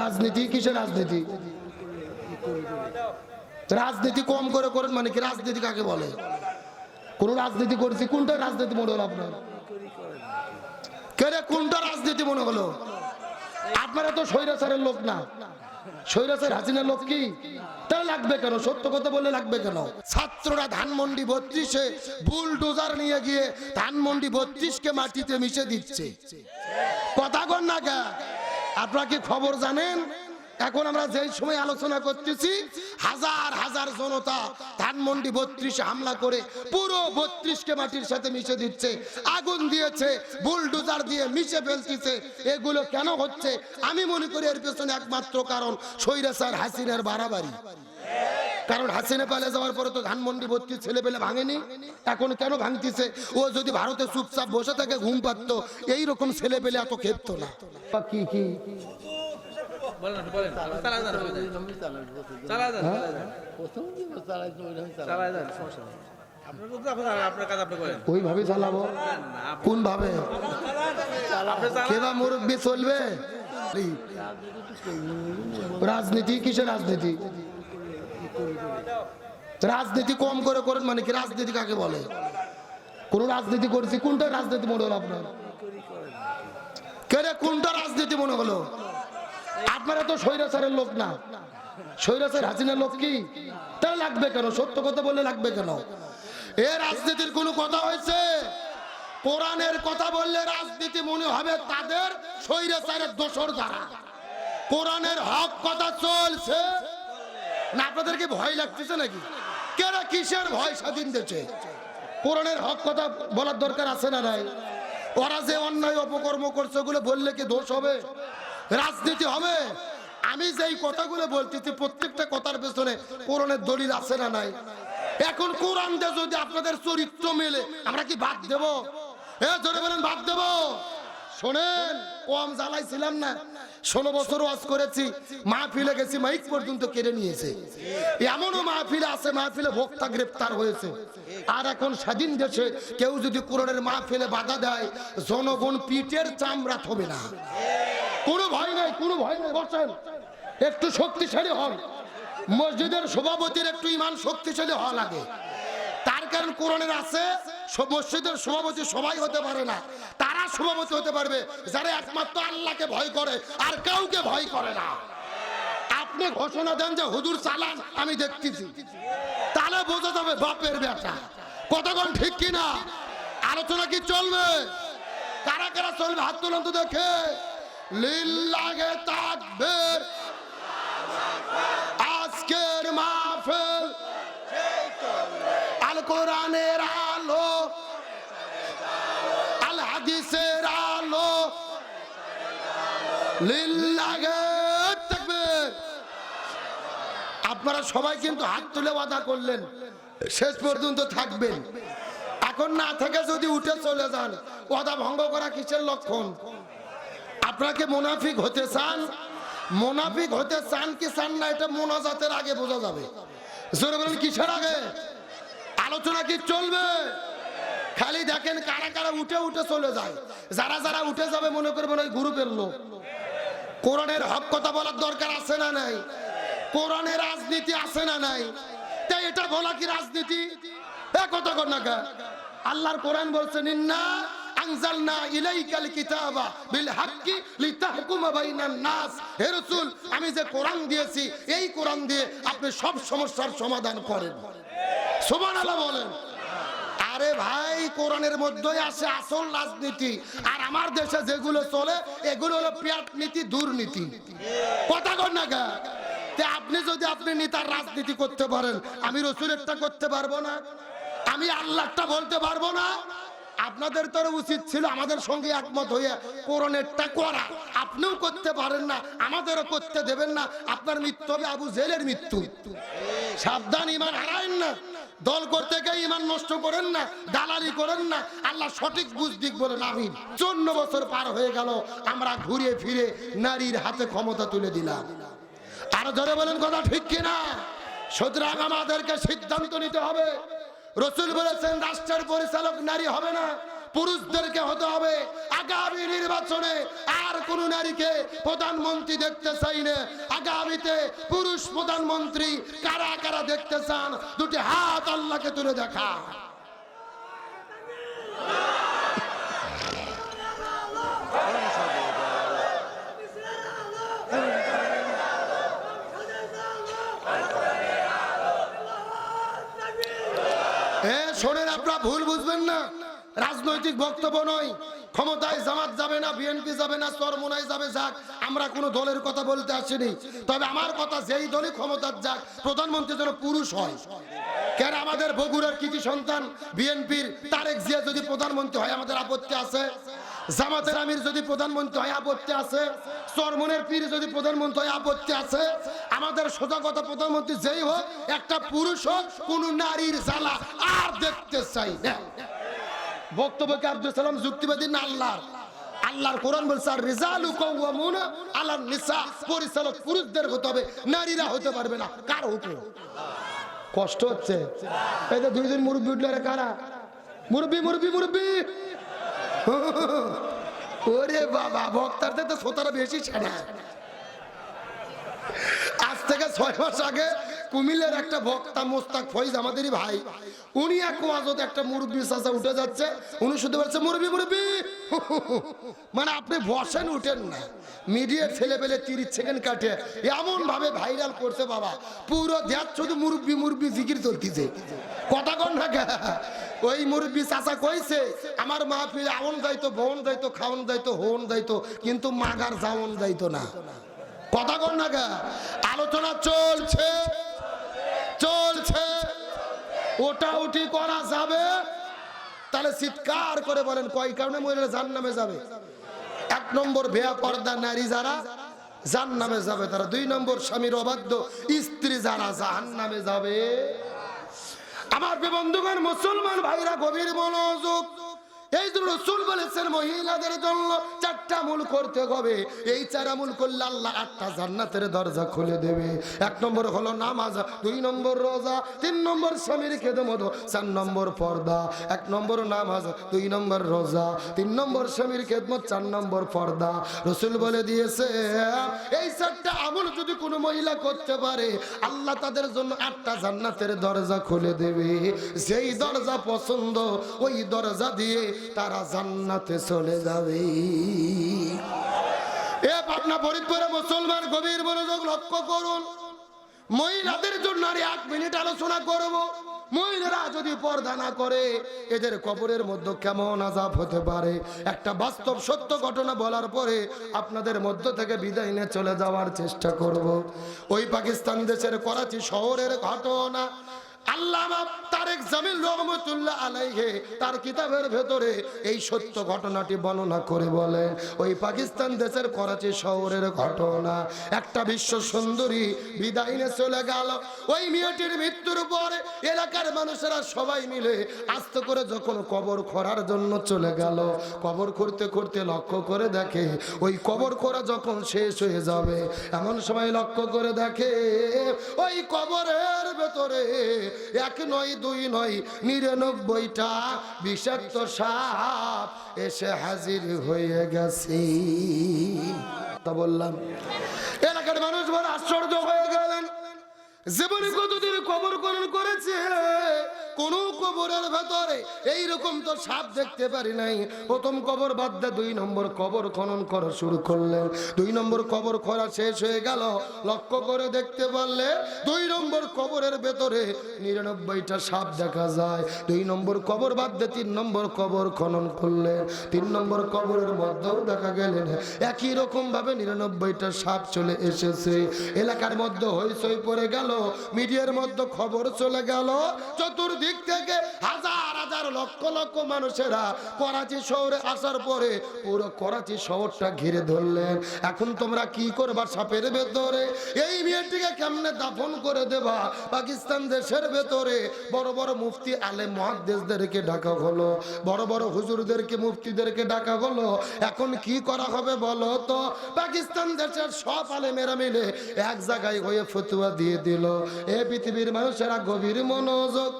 রাজনীতি, কিসের রাজনীতি? রাজনীতি কম করে করেন মানে কি? রাজনীতি কাকে বলে? কোন রাজনীতি করেছি, কোনটা রাজনীতি মনে হলো আপনার? কেরে কোনটা রাজনীতি মনে হলো? আপনারা তো স্বৈরাচারের লোক না। স্বৈরাচার হাসিনার লোক কি? তা লাগবে কেন? সত্য কথা বলে লাগবে কেন? ছাত্ররা ধানমন্ডি বত্রিশে বুলডোজার নিয়ে গিয়ে ধানমন্ডি বত্রিশকে মাটিতে মিশে দিচ্ছে। কথা কন না কে? আপনারা কি খবর জানেন? এখন আমরা যেই সময় আলোচনা করতেছি, হাজার হাজার জনতা ধানমন্ডি বত্রিশে হামলা করে পুরো বত্রিশকে মাটির সাথে মিশে দিচ্ছে, আগুন দিয়েছে, বুলডোজার দিয়ে মিশে ফেলতেছে, এগুলো কেন হচ্ছে? আমি মনে করি এর পেছনে একমাত্র কারণ সৈরাসার হাসিনের বাড়াবাড়ি। কারণ হাসিনা পালে যাওয়ার পরে তো ধানমন্ডি ভর্তি ছেলে পেলে ভাঙেনি। এখন কেন ভাঙতিছে? ও যদি ভারতে চুপচাপ বসে থাকে ঘুম পারতো এইরকম ছেলে পেলে এত খেপতো না। কি কি? ওইভাবে চালাবো? কোন ভাবে কেবা মুরব্বী চলবে? রাজনীতি? কিসের রাজনীতি? রাজনীতি কম করে করেন মানে কি? রাজনীতি কাকে বলে? কোন রাজনীতি করেছি? কোনটা রাজনীতি মনে হলো আপনার? কেরে, কোনটা রাজনীতি মনে হলো? আপনারা তো স্বৈরাচারের লোক না। স্বৈরাচার হাসিনার লোক কি? তা লাগবে কেন? সত্য কথা বলে লাগবে কেন? এ রাজনীতির কোনো কথা হয়েছে? কোরআনের কথা বললে রাজনীতি মনে হবে তাদের স্বৈরাচারের দোষর দ্বারা। কোরআনের হক কথা চলছে। না, আপনাদেরকে ভয় লাগতেছে নাকি? কেরা কিসের ভয় স্বাধীন দেশে? কোরআনের হক কথা বলার দরকার আছে না নাই? ওরা যে অন্যায় অপকর্ম করছে, ওগুলো বললে কি দোষ হবে? রাজনীতি হবে? আমি যেই কথাগুলো বলতেছি, প্রত্যেকটা কথার পেছনে কোরআনের দলিল আছে না নাই? এখন কোরআন দিয়ে যদি আপনাদের চরিত্র মেলে, আমরা কি বাদ দেব? এ ধরে বলেন, বাদ দেব? শোনেন, কম জ্বালাইছিলাম না। ষোলো বছর ওয়াজ করেছি, মাহফিলে গেছি, মাইক পর্যন্ত কেড়ে নিয়েছে। এমনও মাহফিলে আছে, মাহফিলে ভোক্তা গ্রেপ্তার হয়েছে। আর এখন স্বাধীন দেশে কেউ যদি কোরআনের মাহফিলে বাধা দেয়, জনগণ পিঠের চামড়া থবে না। কোনো ভয় নাই, কোনো ভয় নাই, বসেন। একটু শক্তিশালী হন। মসজিদের সভাপতির একটু ইমান শক্তিশালী হওয়া লাগে। তার কারণ কোরআনের আছে মসজিদের সভাপতি সবাই হতে পারে না। তারা সভাপতি হতে পারবে, যারা একমাত্র আল্লাহকে ভয় করে, আর কাউকে ভয় করে না। আপনি ঘোষণা দেন যে, হুজুর চালান আমি দেখতেছি। তাহলে বোঝা যাবে বাপের বেটা কতক্ষণ ঠিক কিনা? আলোচনা কি চলবে? কারা কারা চলবে? হাত তুলন্ত দেখে। লিল্লাহে তাকবীর। আজকের মাহফিল। আল কোরআনের আপনারা সবাই কিন্তু হাত তুলে ওয়াদা করলেন। শেষ পর্যন্ত থাকবেন। এখন না থেকে যদি উঠে চলে যান, ওয়াদা ভঙ্গ করা কিসের লক্ষণ? আপনাকে মোনাফিক হতে চান? মোনাফিক হতে চান কি চান না, এটা মোনাজাতের আগে বোঝা যাবে। বলেন, কিসের আগে? আলোচনা কি চলবে? খালি দেখেন কারা কারা উঠে উঠে চলে যায়। যারা যারা উঠে যাবে, মনে করবেন ওই গ্রুপের লোক। কোরআনের হক কথা বলার দরকার আছে না নাই? কোরআনের রাজনীতি আছে না নাই? তাই এটা বলা কি রাজনীতি? এ কথা কর না? আল্লাহর কোরআন বলছেন ইন্না আনজালনা ইলাইকাল কিতাবা বিল হাক্কি লিতাহকুমা বাইনান নাস। হে রাসূল, আমি যে কোরআন দিয়েছি, এই কোরআন দিয়ে আপনি সব সমস্যার সমাধান করেন। সুবহানাল্লাহ বলেন। আরে ভাই, কোরআনের মধ্যেই আসে আসল রাজনীতি। আর আমার দেশে যেগুলো চলে, এগুলো হলো পেট নীতি, দুর্নীতি। কথা কর না গা। আপনি যদি আপনি নেতার রাজনীতি করতে পারেন, আমি রসুলেরটা করতে পারব না। আমি আল্লাহটা বলতে পারব না। আপনাদের তো উচিত ছিল আমাদের সঙ্গে একমত হয়ে কোরআনেরটা করা আপনিও করতে পারেন না, আমাদেরও করতে দেবেন না। আপনার মৃত্যু হবে আবু জেলের মৃত্যু। সাবধান, ইমান হারায়েন না। দল করতে ইমান নষ্ট করেন না, দালালি করেন না, আল্লাহ সঠিক বুঝ দিক বলেন আমি চন্ন বছর পার হয়ে গেল, আমরা ঘুরে ফিরে নারীর হাতে ক্ষমতা তুলে দিলাম। আরও ধরে বলেন কথা ঠিক কিনা? সুতরাং আমাদেরকে সিদ্ধান্ত নিতে হবে। রসুল বলেছেন, রাষ্ট্রের পরিচালক নারী হবে না, পুরুষদেরকে হতে হবে। আগামী নির্বাচনে আর কোন নারীকে প্রধানমন্ত্রী দেখতে চাই না। আগামীতে পুরুষ প্রধানমন্ত্রী কারা কারা দেখতে চান? দুটি হাত আল্লাহকে তুলে দেখা। ভুল বুঝবেন না। রাজনৈতিক বক্তব্য নয়। ক্ষমতায় জামাত যাবে না, বিএনপি যাবে না, চরমোনায় যাবে, যাক। আমরা কোনো দলের কথা বলতে আসিনি। তবে আমার কথা যেই দলই ক্ষমতার যাক, প্রধানমন্ত্রী যেন পুরুষ হয়। কেন আমাদের বগুড়ার কৃতি সন্তান, বিএনপির তারেক জিয়া যদি প্রধানমন্ত্রী হয়, আমাদের আপত্তি আছে? জামাতের আমির যদি প্রধানমন্ত্রী হয়, আপত্তি আছে? চরমনের পীর যদি প্রধানমন্ত্রী হয়, আপত্তি আছে? আমাদের সোজা প্রধানমন্ত্রী যেই হোক, একটা পুরুষ হোক, কোন নারীর জ্বালা আর দেখতে চাই না। বক্তব্যকে আব্দুল সালাম যুক্তিবাদী না আল্লাহর? আল্লাহর কোরআন বলছে, আর রিজালু কওয়ামুনা আলান নিসা। পরিচালক পুরুষদের হতে হবে, নারীরা হতে পারবে না। কার হুকুম? কষ্ট হচ্ছে। এই যে দুইজন মুরব্বী উঠলে রে কারা? মুরব্বী মুরব্বী মুরব্বী। ওরে বাবা, বক্তারদের তো শ্রোতারা বেশি ছেড়ে আজ থেকে ছয় মাস আগে কুমিল্লার একটা বক্তা মোস্তাক ফৈজ আমাদেরই ভাই। উনি এক ওয়াজতে একটা মুরব্বী চাচা উঠে যাচ্ছে। উনি শুধু বলছে মুরব্বী মুরব্বী! মানে আপনি বসেন, উঠেন না। মিডিয়া ছেলে পেলে তিরিশ সেকেন্ড কাটে। এমন ভাবে ভাইরাল করছে বাবা। পুরো দেশ শুধু মুরব্বী মুরব্বী জিকির চলতেছে। কথা কন না ওই মুরব্বী চাচা কইছে, আমার মাহফিল আউন যাইতো বোন যাইতো খাওন যাইতো হোন যাইতো, কিন্তু মাগার যাওন যাইতো না। কথা কন না আলোচনা চলছে। ওটা উঠি করা যাবে। তাহলে চিৎকার করে বলেন, কয় কারণে মহিলারা জান নামে যাবে? এক নম্বর ভেয়া পর্দা নারী যারা জান নামে যাবে, তারা দুই নম্বর স্বামীর অবাধ্য স্ত্রী যারা জাহান নামে যাবে। আমার বন্ধুগণ, মুসলমান ভাইরা গভীর মনোযোগ। এই জন্য রসুল বলেছেন মহিলাদের জন্য চারটা মূল করতে হবে। এই চার মূল করলে আল্লাহ আটটা জান্নাতের দরজা খুলে দেবে। এক নম্বর হলো নামাজ, দুই নম্বর রোজা, তিন নম্বর স্বামীর খেদমত, চার নম্বর পর্দা। এক নম্বর নামাজ, দুই নম্বর রোজা, তিন নম্বর স্বামীর খেদ খেদমত, চার নম্বর পর্দা। রসুল বলে দিয়েছে, এই চারটা আমল যদি কোনো মহিলা করতে পারে, আল্লাহ তাদের জন্য আটটা জান্নাতের দরজা খুলে দেবে। যেই দরজা পছন্দ, ওই দরজা দিয়ে তারা জান্নাতে চলে যাবে। পাটনা ফরিদপুরে মুসলমান গভীর মনোযোগ লক্ষ্য করুন। মহিলাদের জন্য আর এক মিনিট আলোচনা করব। মহিলারা যদি পর্দা না করে, এদের কবরের মধ্যে কেমন আজাব হতে পারে? একটা বাস্তব সত্য ঘটনা বলার পরে আপনাদের মধ্য থেকে বিদায় নিয়ে চলে যাওয়ার চেষ্টা করব। ওই পাকিস্তান দেশের করাচি শহরের ঘটনা আল্লামা তারেক রহমতুল্লাহ তার কিতাবের ভেতরে এই সত্য ঘটনাটি বর্ণনা করে বলেন, ওই পাকিস্তান দেশের করাচি শহরের ঘটনা। একটা বিশ্ব সুন্দরী চলে গেল। ওই মেয়েটির মৃত্যুর পরে এলাকার মানুষেরা সবাই মিলে আস্তে করে যখন কবর খোঁড়ার জন্য চলে গেল, কবর খুঁড়তে খুঁড়তে লক্ষ্য করে দেখে, ওই কবর খোঁড়া যখন শেষ হয়ে যাবে, এমন সময় লক্ষ্য করে দেখে, ওই কবরের ভেতরে এক নয়, দুই নয়, নিরানব্বইটা বিষাক্ত সাপ এসে হাজির হয়ে গেছে। তা বললাম। এলাকার মানুষ বড় আশ্চর্য হয়ে গেলেন। জীবনে কতদিন কবর করেন করেছে? কোন কবরের ভেতরে এইরকম তো সাপ দেখতে পারি নাই। প্রথম কবর বাদ দিয়ে দুই নম্বর কবর খনন করা শুরু করলেন। দুই নম্বর কবর খরা শেষ হয়ে গেল। লক্ষ্য করে দেখতে পারলে দুই নম্বর কবরের ভেতরে নিরানব্বইটা সাপ দেখা যায়। দুই নম্বর কবর বাদ দিয়ে তিন নম্বর কবর খনন করলেন। তিন নম্বর কবরের মধ্যেও দেখা গেলেন একই রকম ভাবে নিরানব্বইটা সাপ চলে এসেছে। এলাকার মধ্যে হইচই পড়ে গেল, মিডিয়ার মধ্যে খবর চলে গেল, চতুর্দিক থেকে হাজার হাজার লক্ষ লক্ষ মানুষেরা করাচি শহরে আসার পরে পুরো করাচি শহরটা ঘিরে ধরলেন। এখন তোমরা কি করবা সাপের ভেতরে? এই মেয়েটিকে কেমনে দাফন করে দেবা? পাকিস্তান দেশের ভেতরে বড় বড় মুফতি আলে মহাদেশদেরকে ডাকা হলো, বড় বড় হুজুরদেরকে, মুফতিদেরকে ডাকা হলো। এখন কি করা হবে বলো তো? পাকিস্তান দেশের সব আলেমেরা মিলে এক জায়গায় হয়ে ফতুয়া দিয়ে দিল। এ পৃথিবীর মানুষেরা গভীর মনোযোগ